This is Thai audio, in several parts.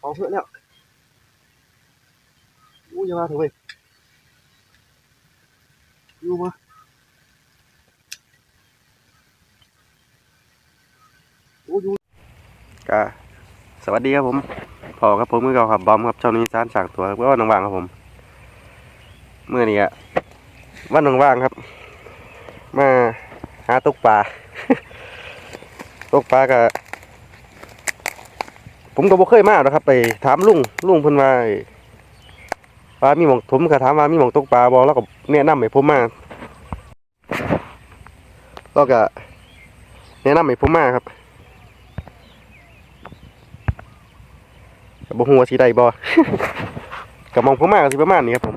เอาเถอะเนี่ยอู้ยามาเถอะเว้ยอยู่มาอู้ยู่ก็สวัสดีครับผมพอครับผมมือเก่าครับบอมครับช่องนี้สานสั่งตัวครับว่าน้องว่างครับผมเมื่อนี้อะวันน้องว่างครับ มาหาตกปลาตกปลากับ ผมก็บ่เคยมาหรอกครับ ไปถามลุงลุงเพิ่นว่าไอ้ปลามีหมองผมก็ถามว่ามีหมองตกปลาบ่แล้วก็แนะนำให้ผมมาแล้วก็แนะนำให้ผมมาครับก็บ่ฮู้ว่าสิได้บ่ก็มองผมมาก็สิประมาณนี้ครับผม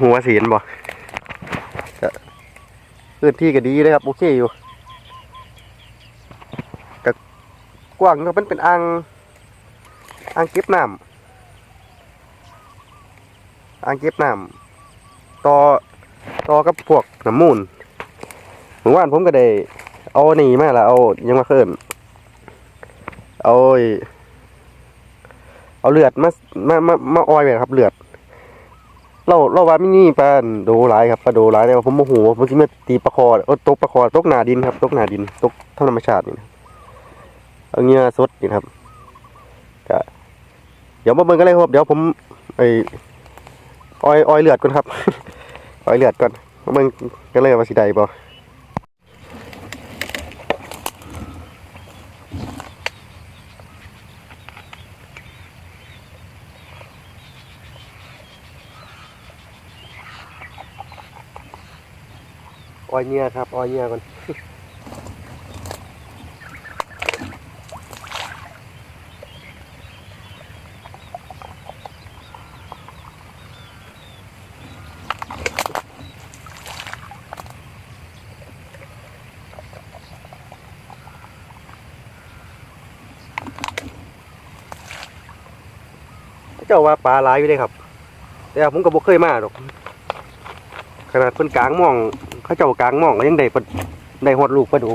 ฮู้ว่าสิเห็นบ่ก็พื้นที่ก็ดีเลยครับ โอเคอยู่ กว้างนาะมันเป็นอ่างอ่างเก็บน้ำอ่างเก็บน้ำต่อต่อกับพวกน้ำมูลเมื่อวานผมก็ได้เอานี่มาละเอายังมาเพิ่นเอาเอาเลือดมามามามาออยไปครับเลือดเราเราว่ามินี่ปลาโดหลายครับปลาโดหลายแต่ว่าผมโมโหผมคิดว่าตีปลาคอเออตกปลาคอตกหนาดินครับ ตกหนาดินตกธรรมชาตินี่นะ เอาเงี้ยสดนี่ครับก็เดี๋ยวมาเบิ่งกันเลยครับ เดี๋ยวผมไอออยออยเลือดก่อนครับออยเลือดก่อนมาเบิ่งกันเลยว่าสิได้บ่อ้อยเงี้ยครับอ้อยเงี้ยก่อน เจ้าว่าปลาหลายอยู่เลยครับ แต่ผมก็บ่เคยมาหรอก ขนาดเพิ่นกลางมอง เขาเจ้ากลางมองก็ยังได้ปลได้ฮอดลูกปลาโดู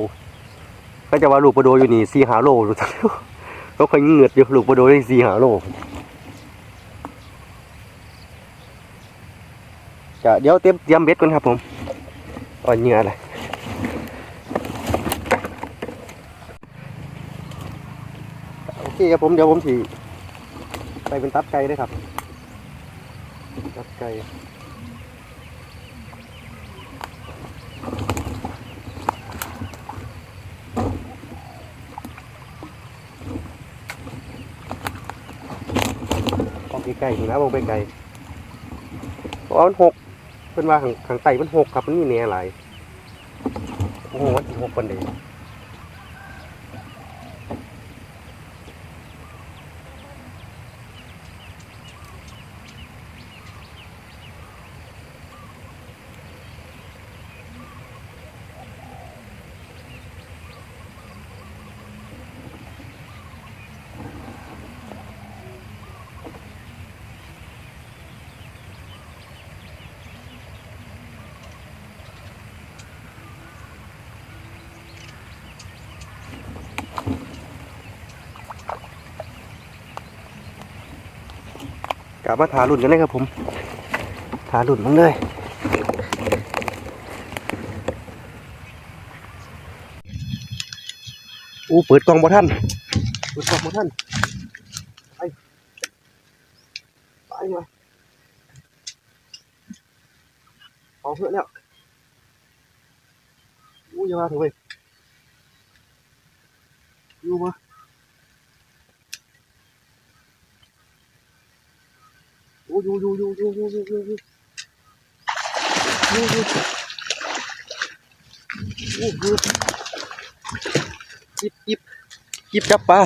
เขาเจะว่าลูกปลาโดูอยู่นี่สี่หาโลรู้จักเขาเคยเงือดอยู่ลูกปลาโดูได้สี่หาโลจะเดี๋ยวเตรียมเตรียมเบ็ดก่อนครับผมอ่อนเหงื่อเลยโอเคครับผมเดี๋ยวผมถี ไปเป็นตับไก่ด้วยครับ ตับไก่ออกไก่ๆนี่นะวงไปไก่เพราะมันหกเป็นว่าข้างข้างใต้มันหกครับมันมีเนี่ยอะไรโอ้โหมันหกคนเดียว กลับมาถารุ่นกันเลยครับผมถารุ่นมันเลยอู้เปิดกล่องบ่ท่านเปิดกล่องบ่ท่านไปไปมาเอาเถอะเนี่ยอู้ย่ามาเถอะเว้ยอยู่มา อ้ยอยู่อยู่อยู่อยู่อยู่อยู่อยู่อยู่อยู่อยู่อยู่อยู่จิบจิบจิบจับปลา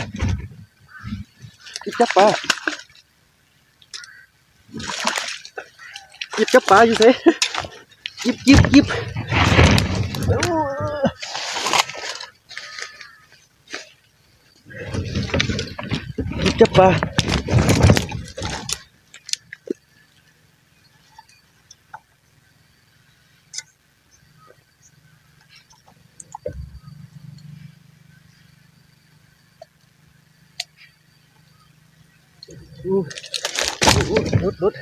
จิบจับปลาจิบจับปลาอยู่เซ่จิบจิบจิบโอ้จิบจับปลา รุด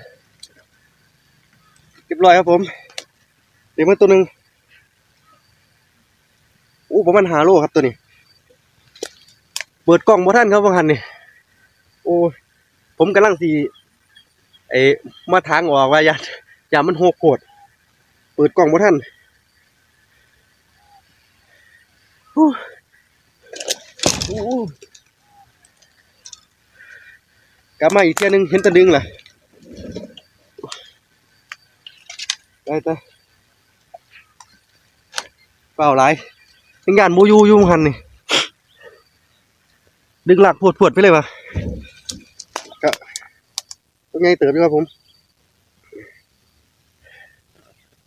เรียบร้อยครับผม เดี๋ยวมาตัวหนึ่งอู้ประมาณหาโลครับตัวนี้ เปิดกล้องบ่ท่านครับบางหันนี่โอ้ผมกำลังสีไอ้มาทางออกว่าอย่าอย่ามันโหกโกดเปิดกล้องบ่ท่านอู้อู้อู้กลับมาอีกเที่ยนึงเห็นตะดึงล่ะ ไปไปเปล่าไรเป็นงานโมยูยุ่งหันนี่ดึงหลักปวดปวดไปเลยวะก็เป็นไงเติบอยู่ครับผม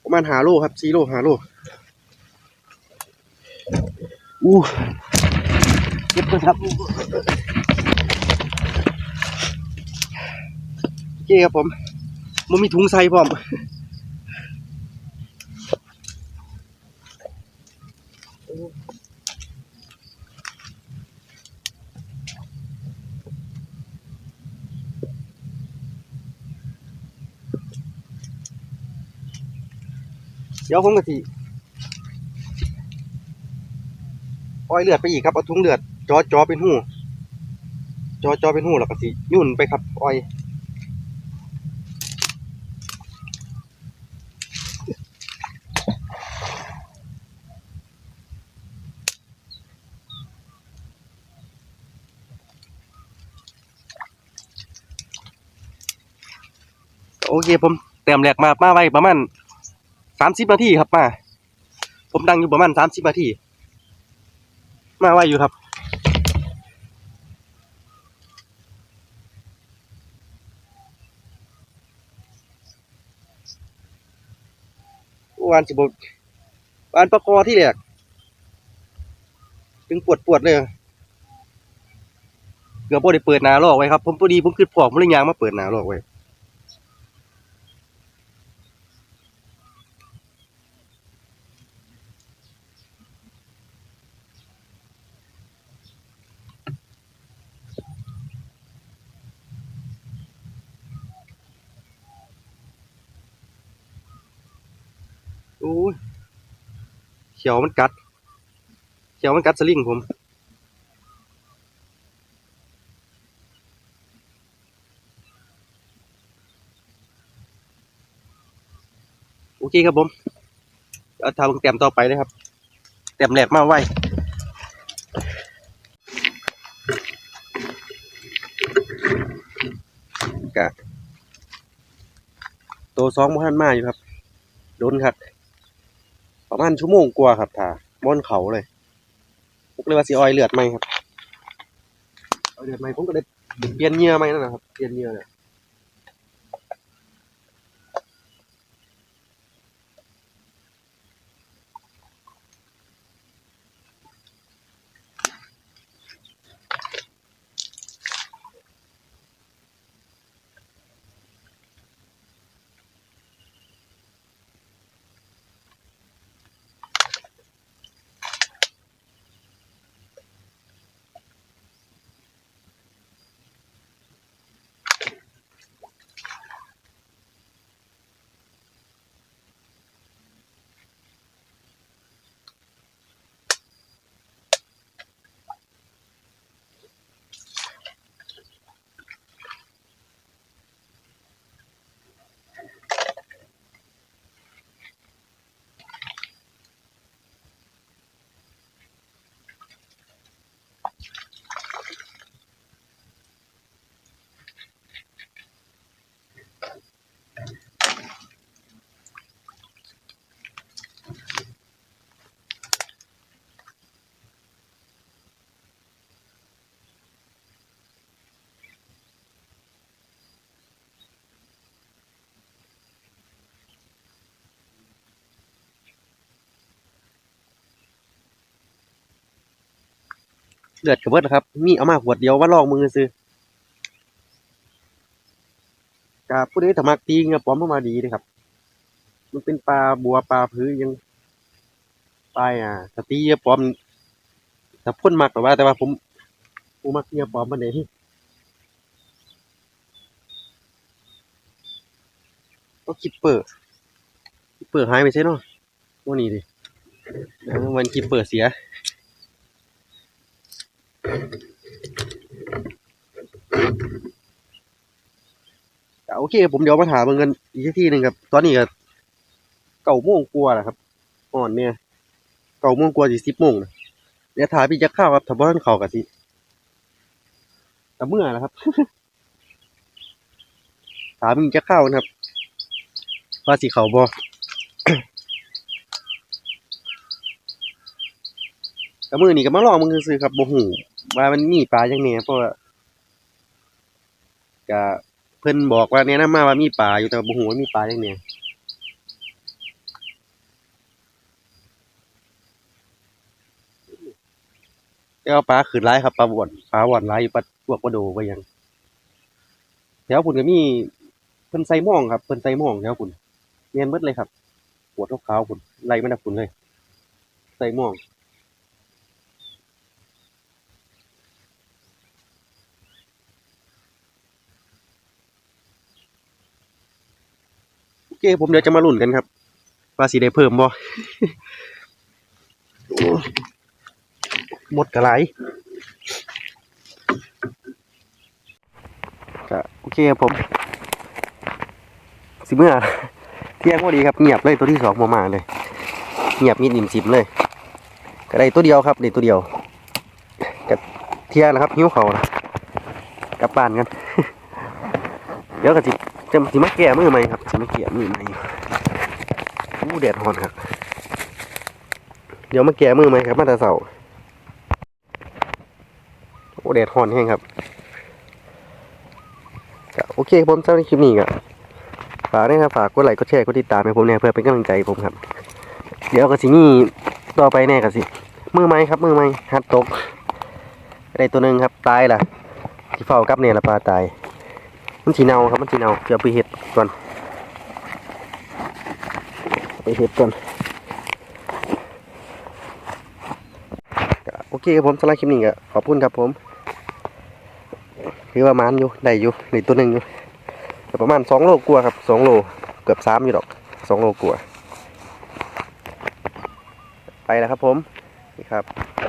ประมาณหาโลครับซีโลหาโลอู้เก็บกระชับโอเคครับผมมันมีถุงใส่พร้อม เดี๋ยวผมก็สิอ้อยเลือดไปอีกครับเอาถุงเลือดจอจอเป็นหูจอจอเป็นหูแล้วก็สิยุ่นไปครับอ้อยโอเคผมเต็มแหลกมามาไว้ประมาณ สามสิบนาทีครับมา ผมดังอยู่ประมาณสามสิบนาที มาไวอยู่ครับวานสิบวานประกอที่แรกถึงปวดปวดเลยเกือบบ่ได้เปิดหนาลอกไว้ครับ ผมพอดีผมคือพอกผมเลยยางมาเปิดหนาลอกไว้ โอ้ยเขียวมันกัด เขียวมันกัดสลิงผม โอเคครับผม เอาทำเต็มต่อไปเลยครับเต็มแหลกมาไว้กะตัวสองพันมาอยู่ครับ โดนครับ ประมาณชั่วโมงกว่าครับท่าม่อนเขาเลยผมเลยว่าสีออยเลือดไหมครับออยเลือดไหมผมก็เลยเปลี่ยนเนื้อไหมนั่นนะครับเปลี่ยนเนื้อเนี่ย เลือดกระเบิดนะครับ มีเอามาขวดเดียวว่าลองมือซื้อกาบผู้ใดถมักตีเงาปลอมเข้ามาดีนะครับ มันเป็นปลาบัวปลาพื้ยังปลาอะสตีเงาปลอมแต่พ่นมักแต่ว่า แต่ว่าผมผมมักเงาปลอมมาไหนก็คิปเปอร์คิปเปิดหายไปใช่เนาะวันนี้ดิวันคิปเปิดเสีย โอเคผมเดี๋ยวมาถามเงินอีกที่หนึ่งครับ ตอนนี้ก็เก่าโมงกลัวาแหละครับอ่อนเนี่ยเก่าโมงกลัวาสิสิบโมงนะเดี๋ยวถามพี่จะเข้าวครับถ้าบ้านเขากะสิแต่เมื่อนะครับถามพี่จะเข้าวนะครับว่าสิเขาบ่ ก็มือนี่ก็มาลองมึงซื้อครับบ่ฮู้ว่ามันมีปลาจังแหน่เพราะว่าก็เพิ่นบอกว่าแนะนำมาว่ามีปลาอยู่แต่บ่ฮู้ว่ามีปลาจังแหน่แต่ว่าปลาขึ้นหลายครับปลาบ่อนปลาบ่อนหลายอยู่ปลาพวกปลาโดบ่หยังแถวพุ่นก็มีเพิ่นใส่หม่องครับเพิ่นใส่หม่องแถวพุ่นเนียนเบิดเลยครับปวดขาวๆพุ่นไล่มาจากพุ่นเลยใส่หม่อง เคผมเดี๋ยวจะมาลุ้นกันครับ ว่าสีได้เพิ่มบ่โอ้หมดกระไรก็โอเคครับผม สิเมื่อเที่ยงพอดีครับเงียบเลยตัวที่สองมามาเลย เงียบมิดอิ่มสิบเลย ก็ได้ตัวเดียวครับได้ตัวเดียวกับเที่ยงนะครับ หิ้วเขานะกลับบ้านกัน เดี๋ยวก็สิ จะสิมาแก้มือใหมครับสิมาแก้มือใหมอู้แดดฮ้อนครับ เดี๋ยวมาแก้มือใหมครับ มาแต่เสาโอ้แดดฮ้อนแห้งครับโอเคผมสำหรับคลิปนี้ก็ฝากด้วยครับฝากกดไลค์กดแชร์กดติดตามให้ผมเนี่ยเพื่อเป็นกำลังใจผมครับ เดี๋ยวก็สิมีต่อไปแน่ก็สิมือไหมครับ มือไหมฮัดตกได้ตัวหนึ่งครับตายล่ะที่เฝ้ากับเนี่ยละปลาตาย มันสีเนาครับมันสีเนาเดี๋ยวไปเห็ดก่อน ไปเห็ดก่อนโอเคครับผมสำหรับคลิปนี้ก็ขอบคุณครับผมคือว่ามันอยู่ได้อยู่ในตัวหนึ่งอยู่ประมาณสองโลกลัวครับสองโลเกือบสามอยู่ดอกสองโลกลัวไปแล้วครับผมนี่ครับ